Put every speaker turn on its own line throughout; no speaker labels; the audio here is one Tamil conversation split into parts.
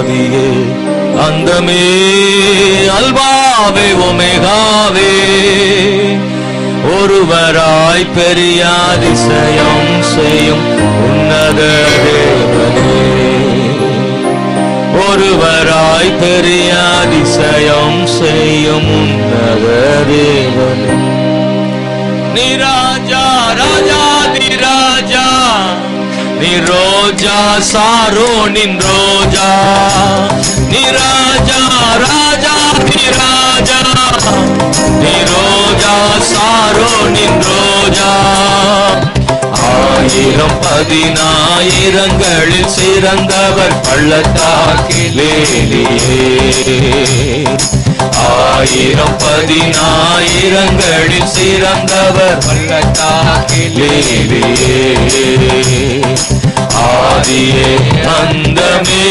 ஆதியே அந்தமே அல்வாவே ஒமேகாவே. ஒருவராய் பெரிய அதிசயம் செய்யும் உன்னத தேவனே. ஒருவராய் பெரிய அதிசயம் செய்யும் உன்னத தேவனே. நீ ராஜா ராஜா நீ ராஜா. நீ ரோஜா ரோஜா. நீ ராஜா ராஜா நீ ராஜா நீ ரோஜா சாரோனின் ரோஜா ஆயிரம் பதினாயிரங்களில் சிறந்தவர் பள்ளத்தாக்கிலேலியே ஆயிரம் பதினாயிரங்களில் சிறந்தவர் பள்ளத்தாக்கிலேலியே ஆதியே அந்தமே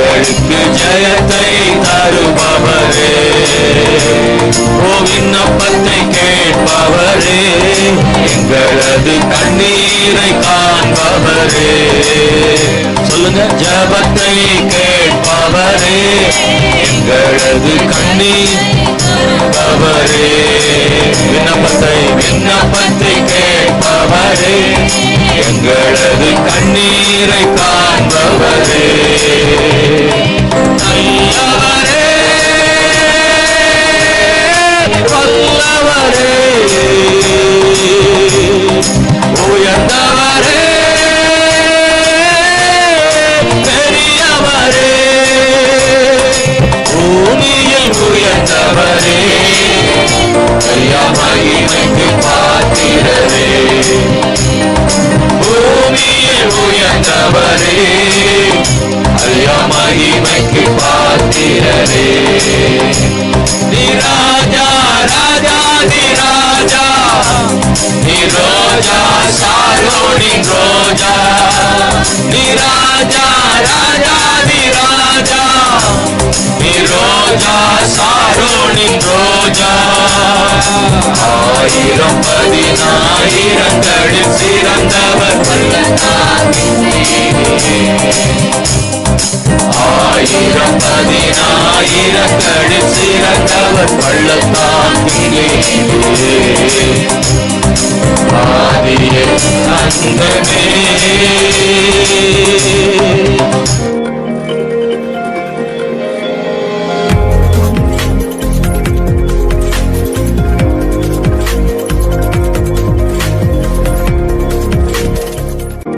எங்களுக்கு ஜெயத்தை தருபவரே. ஓ விண்ணப்பத்தை கேட்பவரே. எங்களது கண்ணீரை காண்பவரே. சொல்லுங்க ஜபத்தை கேட்பவரே. எங்களது கண்ணீர் காண்பவரே விண்ணப்பத்தை விண்ணப்பத்தை கேட்பவரே. எங்களது கண்ணீரை காண்பவரே. ஐயா மகிமைக்கு பாத்திரரே பூமியில் உயர்ந்தவரே ஐயா மகிமைக்கு பாத்திரரே நீ ராஜா ராஜா நீ ராஜா நீ ரோஜா சாரோனின் ரோஜா நீ ராஜா ராஜா நீ ராஜா நீ ரோஜா சாரோனின் ரோஜா ஆயிரம் பதினாயிரங்களில் சிறந்தவர் ஆயிரம் பதினாயிரங்களில் சிறந்தவர் பள்ளத்தாக்கிலே ஆதியே அந்தமே